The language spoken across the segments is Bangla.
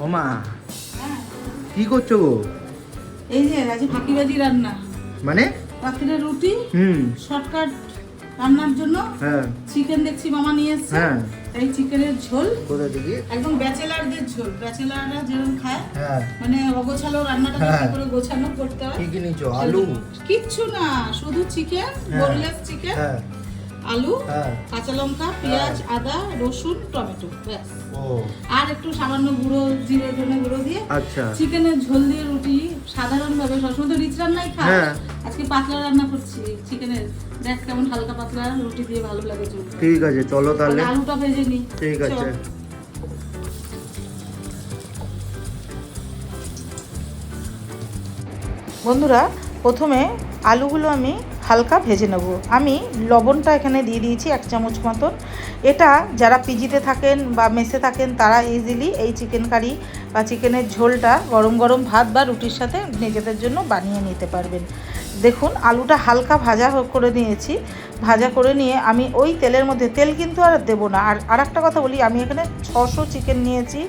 ওমা হ্যাঁ কি করছ গো? এই যে আজ ফাঁকিবাজি রান্না। মানে? রাত্রে রুটি হুম। শর্টকাট রান্নার জন্য। হ্যাঁ। চিকেন দেখছি মামা নিয়ে এসছে। হ্যাঁ। এই চিকেনের ঝোল। কোথায় দেখি একদম ব্যাচেলারদের ঝোল। ব্যাচেলাররা যেরকম খায় হ্যাঁ। মানে অগোছালো রান্নাটা হ্যাঁ। কি করে গোছানো করতে হয়। কি কি নিচ্ছ আলু? কিচ্ছু না শুধু চিকেন হ্যাঁ। Boneless chicken. হ্যাঁ। আলু হ্যাঁ। কাঁচা লঙ্কা পেঁয়াজ আদা রসুন টমেটো ব্যাস। আর একটু সামান্য গুঁড়ো জিরে ধনে গুঁড়ো দিয়ে আচ্ছা। চিকেনের ঝোল দিয়ে রুটি সাধারণভাবে সবসময় তো রিচ রান্নাই খায় হ্যাঁ। আজকে পাতলা রান্না করছি চিকেনের। দেখ কেমন হালকা পাতলা রুটি দিয়ে ভালো লাগে ঠিক আছে চলো তাহলে। আলুটা ভেজে নি ঠিক আছে। বন্ধুরা প্রথমে আলুগুলো আমি হালকা ভেজে নেব। আমি লবণটা এখানে দিয়ে দিয়েছি এক চামচ মতন। এটা যারা পিজিতে থাকেন বা মেসে থাকেন, তারা ইজিলি এই চিকেন কারি বা চিকেনের ঝোলটা গরম গরম ভাত বা রুটির সাথে নিজেদের জন্য বানিয়ে নিতে পারবেন। দেখুন, আলুটা হালকা ভাজা করে নিয়েছি। ভাজা করে নিয়ে আমি ওই তেলের মধ্যে, তেল কিন্তু আর দেবো না। আর আর একটা কথা বলি, আমি এখানে ছশো চিকেন নিয়েছি।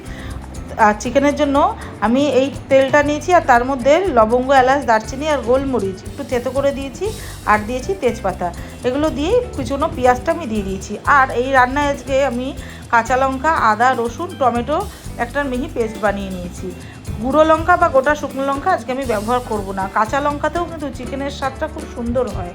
আর চিকেনের জন্য আমি এই তেলটা নিয়েছি আর তার মধ্যে লবঙ্গ, এলাচ, দারচিনি আর গোলমরিচ। একটু থেতো করে দিয়েছি আর দিয়েছি তেজপাতা। এগুলো দিয়ে কুচনো পেঁয়াজটা আমি দিয়ে দিয়েছি। আর এই রান্নায় আজকে আমি কাঁচা লঙ্কা, আদা, রসুন, টমেটো একটা মিহি পেস্ট বানিয়ে নিয়েছি। গুঁড়ো লঙ্কা বা গোটা শুকনো লঙ্কা আজকে আমি ব্যবহার করব না। কাঁচা লঙ্কাতেও কিন্তু চিকেনের স্বাদটা খুব সুন্দর হয়।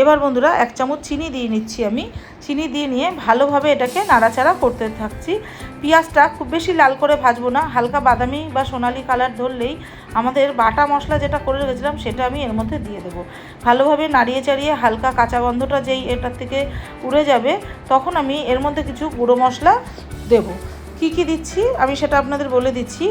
এবার বন্ধুরা এক চামচ চিনি দিয়ে নিচ্ছি আমি। চিনি দিয়ে নিয়ে ভালোভাবে এটাকে নাড়াচাড়া করতে থাকছি। পেঁয়াজটা খুব বেশি লাল করে ভাজবো না। হালকা বাদামি বা সোনালি কালার ধরলেই আমাদের বাটা মশলা যেটা করে রেখেছিলাম সেটা আমি এর মধ্যে দিয়ে দেবো। ভালোভাবে নাড়িয়ে চাড়িয়ে হালকা কাঁচা গন্ধটা যেই এটার থেকে উড়ে যাবে, তখন আমি এর মধ্যে কিছু গুঁড়ো মশলা দেবো। কি কি দিচ্ছি? আমি সেটা আপনাদের বলে দিচ্ছি।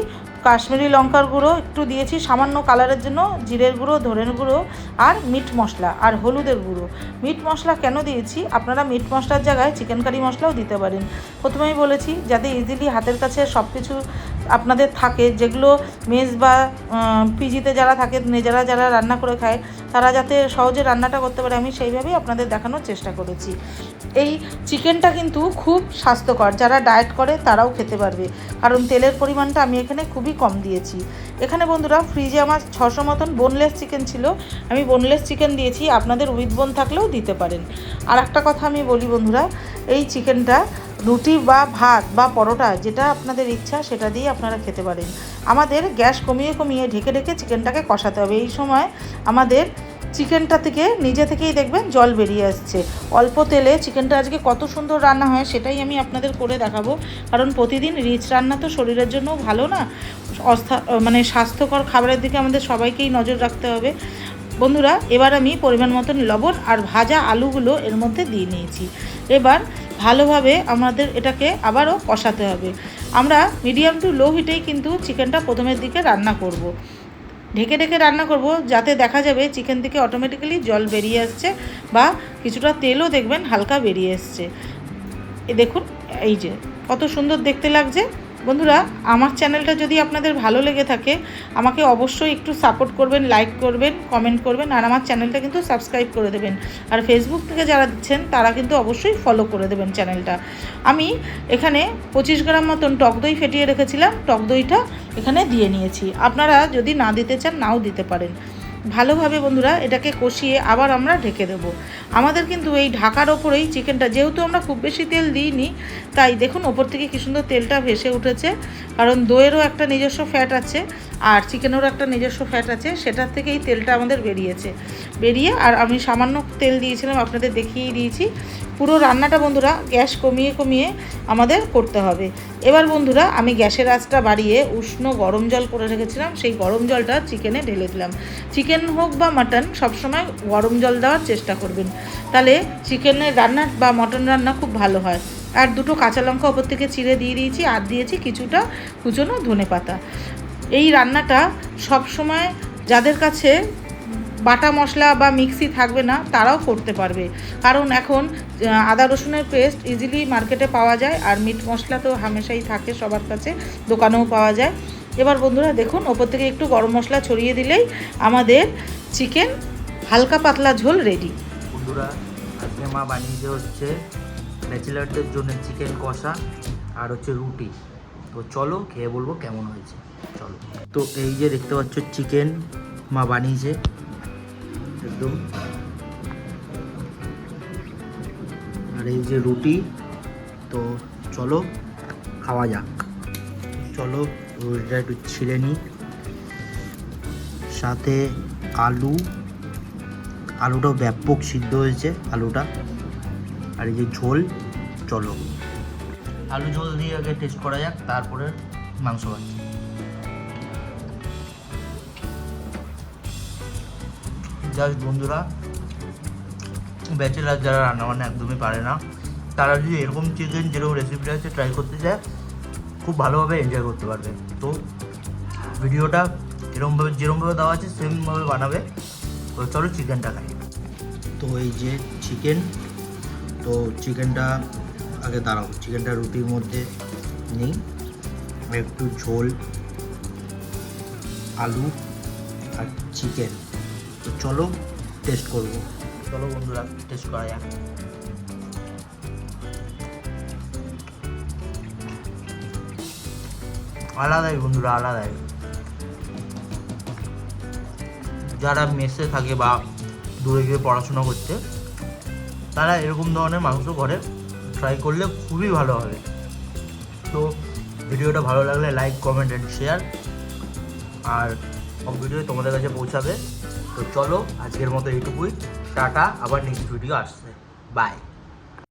কাশ্মীরি লঙ্কার গুঁড়ো একটু দিয়েছি, সামান্য কালারের জন্য, জিরের গুঁড়ো ধরেন গুঁড়ো আর মিট মশলা আর হলুদের গুঁড়ো। মিট মশলা কেন দিয়েছি? আপনারা মিট মশলার জায়গায় চিকেন কারি মশলাও দিতে পারেন। প্রথমেই বলেছি, যাতে ইজিলি হাতের কাছে সব কিছু আপনাদের থাকে, যেগুলো মেস বা পিজিতে যারা থাকে যারা যারা রান্না করে খায়, তারা যাতে সহজে রান্নাটা করতে পারে, আমি সেইভাবেই আপনাদের দেখানোর চেষ্টা করেছি। এই চিকেনটা কিন্তু খুব স্বাস্থ্যকর, যারা ডায়েট করে তারাও খেতে পারবে, কারণ তেলের পরিমাণটা আমি এখানে খুবই কম দিয়েছি। এখানে বন্ধুরা, ফ্রিজে আমার ছশো মতন বোনলেস চিকেন ছিল, আমি বোনলেস চিকেন দিয়েছি, আপনাদের উইথ বোন থাকলেও দিতে পারেন। আর একটা কথা আমি বলি বন্ধুরা, এই চিকেনটা রুটি বা ভাত বা পরোটা যেটা আপনাদের ইচ্ছা সেটা দিয়ে আপনারা খেতে পারেন। আমাদের গ্যাস কমিয়ে কমিয়ে ঢেকে ঢেকে চিকেনটাকে কষাতে হবে। এই সময় আমাদের চিকেনটা থেকে, নিজে থেকেই দেখবেন জল বেরিয়ে আসছে। অল্প তেলে চিকেনটা আজকে কত সুন্দর রান্না হয় সেটাই আমি আপনাদের করে দেখাবো। কারণ প্রতিদিন রিচ রান্না তো শরীরের জন্য ভালো না। অস্থা মানে স্বাস্থ্যকর খাবারের দিকে আমাদের সবাইকেই নজর রাখতে হবে। বন্ধুরা, এবার আমি পরিমাণ মতন লবণ আর ভাজা আলুগুলো এর মধ্যে দিয়ে নিয়েছি। এবার ভালোভাবে আমাদের এটাকে আবারও কষাতে হবে। আমরা মিডিয়াম টু লো হিটেই কিন্তু চিকেনটা প্রথমের দিকে রান্না করব। ঢেকে ঢেকে রান্না করব যাতে দেখা যাবে চিকেন থেকে অটোমেটিক্যালি জল বেরিয়ে আসছে বা কিছুটা তেলও দেখবেন হালকা বেরিয়ে এসছে। দেখুন, এই যে কত সুন্দর দেখতে লাগছে। বন্ধুরা, আমার চ্যানেলটা যদি আপনাদের ভালো লেগে থাকে, আমাকে অবশ্যই একটু সাপোর্ট করবেন লাইক করবেন কমেন্ট করবেন, আর আমার চ্যানেলটা কিন্তু সাবস্ক্রাইব করে দেবেন। আর ফেসবুক থেকে যারা দিচ্ছেন তারা কিন্তু অবশ্যই ফলো করে দেবেন চ্যানেলটা। আমি এখানে পঁচিশ গ্রাম মতন টক দই ফেটিয়ে রেখেছিলাম, টক দইটা এখানে দিয়ে নিয়েছি। আপনারা যদি না দিতে চান, নাও দিতে পারেন। ভালোভাবে বন্ধুরা, এটাকে কষিয়ে আবার আমরা ঢেকে দেবো। আমাদের কিন্তু এই ঢাকার ওপরেই চিকেনটা যেহেতু আমরা খুব বেশি তেল দিইনি তাই দেখুন, ওপর থেকে কী সুন্দর তেলটা ভেসে উঠেছে। কারণ দইয়েরও একটা নিজস্ব ফ্যাট আছে, আর চিকেনেরও একটা নিজস্ব ফ্যাট আছে, সেটার থেকে এই তেলটা আমাদের বেরিয়েছে। বেরিয়ে, আর আমি সামান্য তেল দিয়েছিলাম, আপনাদের দেখিয়ে দিয়েছি। পুরো রান্নাটা বন্ধুরা গ্যাস কমিয়ে কমিয়ে আমাদের করতে হবে। এবার বন্ধুরা, আমি গ্যাসের আঁচটা বাড়িয়ে উষ্ণ গরম জল করে রেখেছিলাম, সেই গরম জলটা চিকেনে ঢেলে দিলাম। চিকেন হোক বা মাটন সবসময় গরম জল দেওয়ার চেষ্টা করবেন। তাহলে চিকেনের রান্না বা মটন রান্না খুব ভালো হয়। আর দুটো কাঁচা লঙ্কা ওপর থেকে চিড়ে দিয়ে দিয়েছি, আর দিয়েছি কিছুটা কুচনো ধনে পাতা। এই রান্নাটা সব সময় যাদের কাছে বাটা মশলা বা মিক্সি থাকবে না, তারাও করতে পারবে। কারণ এখন আদা রসুনের পেস্ট ইজিলি মার্কেটে পাওয়া যায়, আর মিট মশলা তো হামেশাই থাকে সবার কাছে, দোকানেও পাওয়া যায়। এবার বন্ধুরা দেখুন, ওপর থেকে একটু গরম মশলা ছড়িয়ে দিলেই আমাদের চিকেন হালকা পাতলা ঝোল রেডি বন্ধুরা, আজকে মা বানিয়েছে হচ্ছে ব্যাচেলারদের জন্য চিকেন কষা আর হচ্ছে রুটি। তো চলো, খেয়ে বলব কেমন হয়েছে। চলো। তো এই যে দেখতে পাচ্ছ চিকেন মা বানিয়েছে। একদম। আর এই যে রুটি। তো চলো, খাওয়া যাক। চলো, রুটিটা একটু ছিলে নিই। সাথে আলু। আলুটাও ব্যাপক সিদ্ধ হয়েছে, আলুটা। আর এই যে ঝোল চলো। আলু ঝোল দিয়ে আগে টেস্ট করা যাক তারপরে মাংস খাচ্ছি জাস্ট বন্ধুরা ব্যাচেলার যারা রান্নাবান্না একদমই পারে না তারা যদি এরকম চিকেন যেরকম রেসিপিটা আছে ট্রাই করতে চায় খুব ভালোভাবে এনজয় করতে পারবে। তো ভিডিওটা এরকমভাবে যেরকমভাবে দেওয়া আছে সেমভাবে বানাবে। তো চলো চিকেনটা খাই। তো এই যে চিকেন তো চিকেনটা, আগে দাঁড়াও, চিকেনটা রুটির মধ্যে নেই। একটু ঝোল, আলু আর চিকেন। তো চলো টেস্ট করব। চলো বন্ধুরা টেস্ট করা যাক। আলাদাই বন্ধুরা, আলাদাই। যারা মেসে থাকে বা দূরে গিয়ে পড়াশোনা করছে তারা এরকম ধরনের মাংস করে ট্রাই করলে খুবই ভালো হবে। তো ভিডিওটা ভালো লাগলে লাইক কমেন্ট অ্যান্ড শেয়ার আর ভিডিও তোমাদের কাছে পৌঁছাবে। তো চলো, আজকের মতো এইটুকুই। টাটা, আবার নেক্সট ভিডিও আসছে। বাই